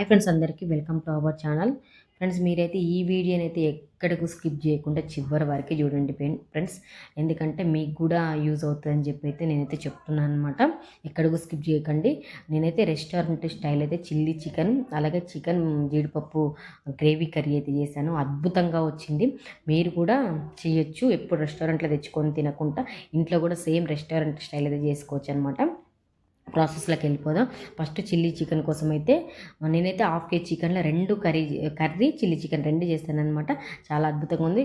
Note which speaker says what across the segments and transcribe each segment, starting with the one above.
Speaker 1: Hi friends అందరికీ welcome to our channel friends మీరైతే ఈ వీడియోని అయితే ఎక్కడికి స్కిప్ చేయకుండా చివరి వరకు చూడండి ఫ్రెండ్స్ ఎందుకంటే మీకు కూడా యూజ్ అవుతుందని చెప్పి అయితే నేనైతే చెప్తున్నాను అనమాట ఎక్కడికి స్కిప్ చేయకండి. నేనైతే రెస్టారెంట్ స్టైల్ అయితే చిల్లీ చికెన్ అలాగే చికెన్ జీడిపప్పు గ్రేవీ కర్రీ అయితే చేశాను. అద్భుతంగా వచ్చింది. మీరు కూడా చేయొచ్చు. ఎప్పుడు రెస్టారెంట్లో తెచ్చుకొని తినకుండా ఇంట్లో కూడా సేమ్ రెస్టారెంట్ స్టైల్ అయితే చేసుకోవచ్చు అనమాట ప్రాసెస్లోకి వెళ్ళిపోదాం. ఫస్ట్ చిల్లీ చికెన్ కోసం అయితే నేనైతే హాఫ్ కేజీ చికెన్లో రెండు కర్రీ కర్రీ చిల్లీ చికెన్ రెండు చేస్తాను అనమాట చాలా అద్భుతంగా ఉంది.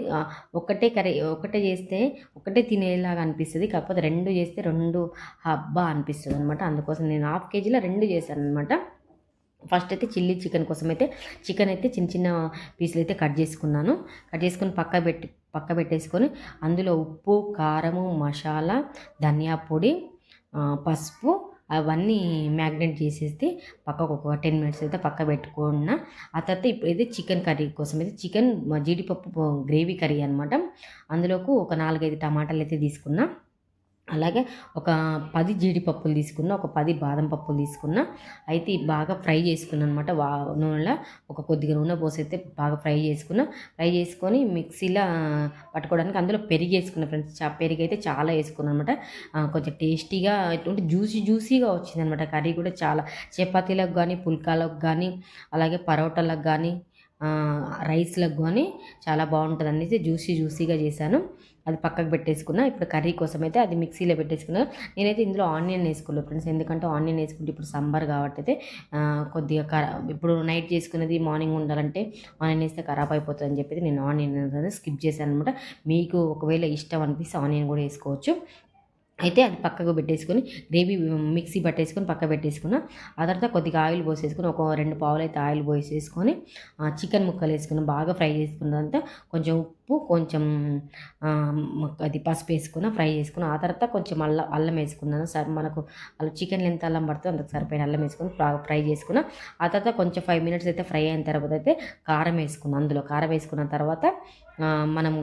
Speaker 1: ఒకటే కర్రీ ఒకటే చేస్తే ఒకటే తినేలాగా అనిపిస్తుంది. కాకపోతే రెండు చేస్తే రెండు హబ్బా అనిపిస్తుంది అనమాట అందుకోసం నేను హాఫ్ కేజీలో రెండు చేశాను అనమాట ఫస్ట్ అయితే చిల్లీ చికెన్ కోసం అయితే చికెన్ అయితే చిన్న చిన్న పీసులు అయితే కట్ చేసుకున్నాను. కట్ చేసుకొని పక్క పెట్టి పక్క పెట్టేసుకొని అందులో ఉప్పు కారము మసాలా ధనియా పొడి పసుపు అవన్నీ మ్యాగ్నేట్ చేసేస్తే పక్కకు ఒక టెన్ మినిట్స్ అయితే పక్క పెట్టుకున్న. ఆ తర్వాత ఇప్పుడు అయితే చికెన్ కర్రీ కోసం అయితే చికెన్ జీడిపప్పు గ్రేవీ కర్రీ అనమాట అందులోకి ఒక నాలుగైదు టమాటాలు అయితే తీసుకున్నా. అలాగే ఒక పది జీడిపప్పులు తీసుకున్న ఒక పది బాదం పప్పులు తీసుకున్న అయితే బాగా ఫ్రై చేసుకున్నాను అనమాట వా నూనెలో ఒక కొద్దిగా నూనె పోసైతే బాగా ఫ్రై చేసుకున్న. ఫ్రై చేసుకొని మిక్సీలో పట్టుకోవడానికి అందులో పెరిగి వేసుకున్న ఫ్రెండ్స్. పెరిగి అయితే చాలా వేసుకున్నాను అనమాట కొంచెం టేస్టీగా ఎటువంటి జ్యూసీ జ్యూసీగా వచ్చిందనమాట కర్రీ కూడా చాలా చపాతీలకు కానీ పుల్కాలకు కానీ అలాగే పరోటాలకు కానీ రైస్లకు కానీ చాలా బాగుంటుంది అనేసి జ్యూసీ జ్యూసీగా చేశాను. అది పక్కకు పెట్టేసుకున్నా ఇప్పుడు కర్రీ కోసం అయితే అది మిక్సీలో పెట్టేసుకున్నా. నేనైతే ఇందులో ఆనియన్ వేసుకోలేదు ఫ్రెండ్స్ ఎందుకంటే ఆనియన్ వేసుకుంటే ఇప్పుడు సంబర్ కాబట్టి అయితే కొద్దిగా ఖరా ఇప్పుడు నైట్ చేసుకునేది మార్నింగ్ ఉండాలంటే ఆనియన్ వేస్తే ఖరాబ్ అయిపోతుంది అని చెప్పి నేను ఆనియన్ స్కిప్ చేశాను అనమాట మీకు ఒకవేళ ఇష్టం అనిపిస్తే ఆనియన్ కూడా వేసుకోవచ్చు. అయితే అది పక్కకు పెట్టేసుకొని గ్రేవీ మిక్సీ పట్టేసుకొని పక్క పెట్టేసుకున్న. ఆ తర్వాత కొద్దిగా ఆయిల్ పోసేసుకొని ఒక రెండు పావులు అయితే ఆయిల్ పోసేసుకొని చికెన్ ముక్కలు వేసుకుని బాగా ఫ్రై చేసుకున్నంత కొంచెం ఉప్పు కొంచెం అది పసుపు వేసుకున్న ఫ్రై చేసుకున్న ఆ తర్వాత కొంచెం అల్లం అల్లం వేసుకున్నాను. సరే మనకు అలా చికెన్ ఎంత అల్లం పడుతుందో అంతకు సరిపోయిన అల్లం వేసుకుని ఫ్రై చేసుకున్న. ఆ తర్వాత కొంచెం ఫైవ్ మినిట్స్ అయితే ఫ్రై అయిన తర్వాత అయితే కారం వేసుకున్నాను అందులో కారం వేసుకున్న తర్వాత మనం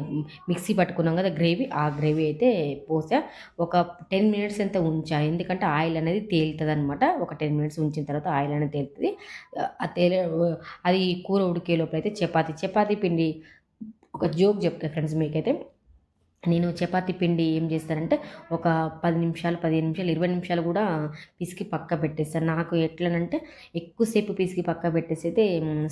Speaker 1: మిక్సీ పట్టుకున్నాం కదా గ్రేవీ ఆ గ్రేవీ అయితే పోసా. ఒక టెన్ మినిట్స్ అయితే ఉంచా. ఎందుకంటే ఆయిల్ అనేది తేలుతుంది అనమాట ఒక టెన్ మినిట్స్ ఉంచిన తర్వాత ఆయిల్ అనేది తేలుతుంది. ఆ తేలి అది కూర ఉడికే లోపల అయితే చపాతి చపాతీ పిండి ఒక జోక్ చెప్తా ఫ్రెండ్స్ మీకైతే. నేను చపాతీ పిండి ఏం చేస్తానంటే ఒక పది నిమిషాలు పదిహేను నిమిషాలు ఇరవై నిమిషాలు కూడా పిసికి పక్క పెట్టేస్తాను. నాకు ఎట్లనంటే ఎక్కువసేపు పిసికి పక్క పెట్టేసి అయితే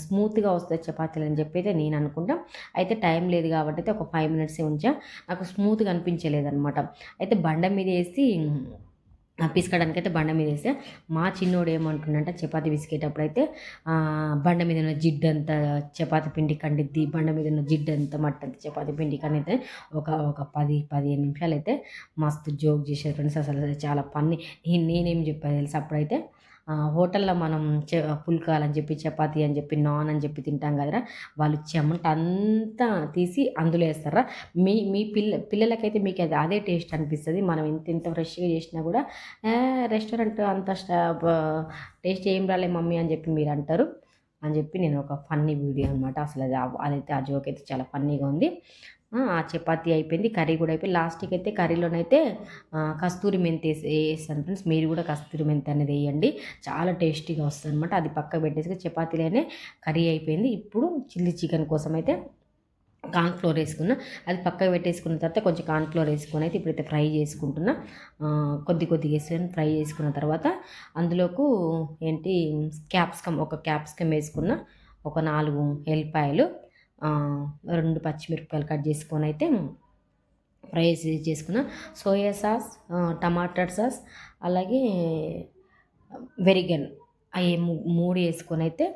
Speaker 1: స్మూత్గా వస్తుంది చపాతీలు అని చెప్పి అయితే నేను అనుకుంటా. అయితే టైం లేదు కాబట్టి అయితే ఒక ఫైవ్ మినిట్సే ఉంచా. నాకు స్మూత్గా అనిపించలేదనమాట అయితే బండ మీద వేసి పిసకడానికి అయితే బండ మీద వేస్తే మా చిన్నోడు ఏమంటుండంటే చపాతి పిసికేటప్పుడైతే బండ మీద ఉన్న జిడ్డంతా చపాతి పిండి కండిద్ది బండ మీద ఉన్న జిడ్డంతా మట్టంత చపాతి పిండి కండితే ఒక ఒక పది పదిహేను నిమిషాలు అయితే మస్తు జోక్ చేసే ఫ్రెండ్స్ అసలు చాలా పని నేనేం చెప్పాను తెలుసు? అప్పుడైతే హోటల్లో మనం పుల్కాలని చెప్పి చపాతి అని చెప్పి నాన్ అని చెప్పి తింటాం కదరా వాళ్ళు చెమట అంతా తీసి అందులో వేస్తారా? మీ మీ పిల్ల పిల్లలకైతే మీకు అది అదే టేస్ట్ అనిపిస్తుంది. మనం ఇంత ఇంత ఫ్రెష్గా చేసినా కూడా రెస్టారెంట్ అంత టేస్ట్ ఏం రాలే మమ్మీ అని చెప్పి మీరు అంటారు. అని చెప్పి నేను ఒక ఫన్నీ వీడియో అనమాట అసలు అది అదైతే ఆ జోక్ అయితే చాలా ఫన్నీగా ఉంది. ఆ చపాతీ అయిపోయింది కర్రీ కూడా అయిపోయింది. లాస్ట్కి అయితే కర్రీలోనైతే కస్తూరి మెంతి వేసి వేస్తాను ఫ్రెండ్స్ మీరు కూడా కస్తూరి మెంతి అనేది వేయండి. చాలా టేస్టీగా వస్తుంది అనమాట అది పక్క పెట్టేసి చపాతీలోనే కర్రీ అయిపోయింది. ఇప్పుడు చిల్లీ చికెన్ కోసం అయితే కార్న్ఫ్లోర్ వేసుకున్న. అది పక్కకు పెట్టేసుకున్న తర్వాత కొంచెం కార్న్ఫ్లోర్ వేసుకొని అయితే ఇప్పుడైతే ఫ్రై చేసుకుంటున్నా. కొద్ది కొద్దిగా వేసుకొని ఫ్రై చేసుకున్న తర్వాత అందులోకు ఏంటి క్యాప్సికమ్ ఒక క్యాప్సికమ్ వేసుకున్న ఒక నాలుగు ఎల్లిపాయలు రెండు పచ్చిమిరపకాయలు కట్ చేసుకొని అయితే ఫ్రై చేసుకున్న. సోయా సాస్ టమాటా సాస్ అలాగే వెరిగన్ అవి మూడు వేసుకొని అయితే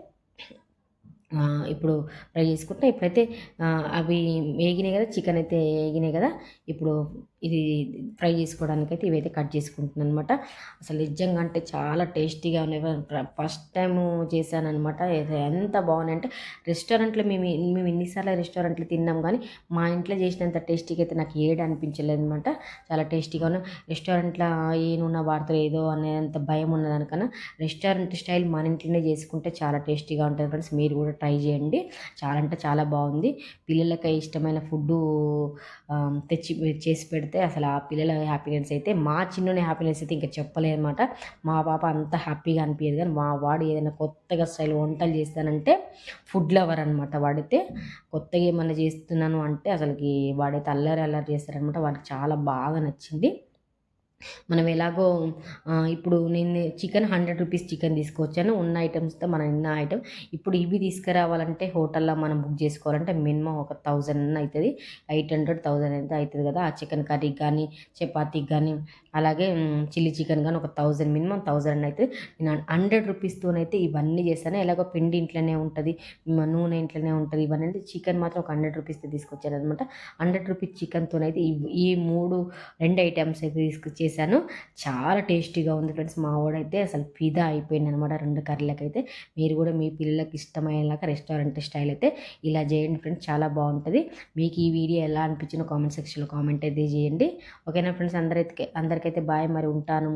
Speaker 1: ఇప్పుడు ఫ్రై చేసుకుంటే. ఇప్పుడైతే అవి వేగినాయి కదా చికెన్ అయితే వేగినాయి కదా ఇప్పుడు ఇది ఫ్రై చేసుకోవడానికి అయితే ఇవైతే కట్ చేసుకుంటున్నాను అనమాట అసలు నిజంగా అంటే చాలా టేస్టీగా ఉన్నాయి. ఫస్ట్ టైం చేశానమాట ఎంత బాగున్నాయి అంటే రెస్టారెంట్లో మేము మేము ఎన్నిసార్లు రెస్టారెంట్లో తిన్నాం కానీ మా ఇంట్లో చేసినంత టేస్టీగా అయితే నాకు ఏడు అనిపించలేదు అనమాట చాలా టేస్టీగా ఉన్నాయి. రెస్టారెంట్లో ఏ నూనె వాడతారు ఏదో అనేంత భయం ఉన్నదానికన్నా రెస్టారెంట్ స్టైల్ మన ఇంట్లోనే చేసుకుంటే చాలా టేస్టీగా ఉంటుంది ఫ్రెండ్స్. మీరు కూడా ట్రై చేయండి. చాలా అంటే చాలా బాగుంది. పిల్లలకి ఇష్టమైన ఫుడ్డు తెచ్చి చేసి పెడితే అయితే అసలు ఆ పిల్లల హ్యాపీనెస్ అయితే మా చిన్న హ్యాపీనెస్ అయితే ఇంకా చెప్పలేదు అనమాట మా పాప అంత హ్యాపీగా అనిపించదు కానీ మా వాడు ఏదైనా కొత్తగా స్టైల్ వంటలు చేస్తానంటే ఫుడ్ లవర్ అనమాట వాడితే. కొత్తగా ఏమైనా చేస్తున్నాను అంటే అసలుకి వాడైతే అల్లరి అల్లరి చేస్తారనమాట వాడికి చాలా బాగా నచ్చింది. మనం ఎలాగో ఇప్పుడు నేను చికెన్ హండ్రెడ్ రూపీస్ చికెన్ తీసుకొచ్చాను. ఉన్న ఐటమ్స్తో మనం ఉన్న ఐటమ్. ఇప్పుడు ఇవి తీసుకురావాలంటే హోటల్లో మనం బుక్ చేసుకోవాలంటే మినిమం ఒక థౌజండ్ అవుతుంది ఎయిట్ హండ్రెడ్ థౌజండ్ అయితే అవుతుంది కదా. ఆ చికెన్ కర్రీకి కానీ చపాతీకి కానీ అలాగే చిల్లీ చికెన్ కానీ ఒక థౌజండ్ మినిమం థౌజండ్ అయితే నేను హండ్రెడ్ రూపీస్తోనైతే ఇవన్నీ చేస్తాను. ఎలాగో పిండి ఇంట్లోనే ఉంటుంది నూనె ఇంట్లోనే ఉంటుంది ఇవన్నీ అంటే చికెన్ మాత్రం ఒక హండ్రెడ్ రూపీస్తో తీసుకొచ్చాను అనమాట హండ్రెడ్ రూపీస్ చికెన్తోనైతే ఈ మూడు రెండు ఐటమ్స్ అయితే తీసుకొచ్చి చేశాను. చాలా టేస్టీగా ఉంది ఫ్రెండ్స్. మా వాడైతే అసలు ఫిదా అయిపోయింది అనమాట రెండు కర్రీలకైతే. మీరు కూడా మీ పిల్లలకి ఇష్టమయ్యేలాగా రెస్టారెంట్ స్టైల్ అయితే ఇలా చేయండి ఫ్రెండ్స్. చాలా బాగుంటుంది. మీకు ఈ వీడియో ఎలా అనిపించిందో కామెంట్ సెక్షన్లో కామెంట్ అయితే చేయండి. ఓకేనా ఫ్రెండ్స్? అందరైతే అందరికీ అందరికైతే బాయ్ మరి ఉంటాను.